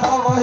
সবাই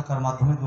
থাকার মাধ্যমে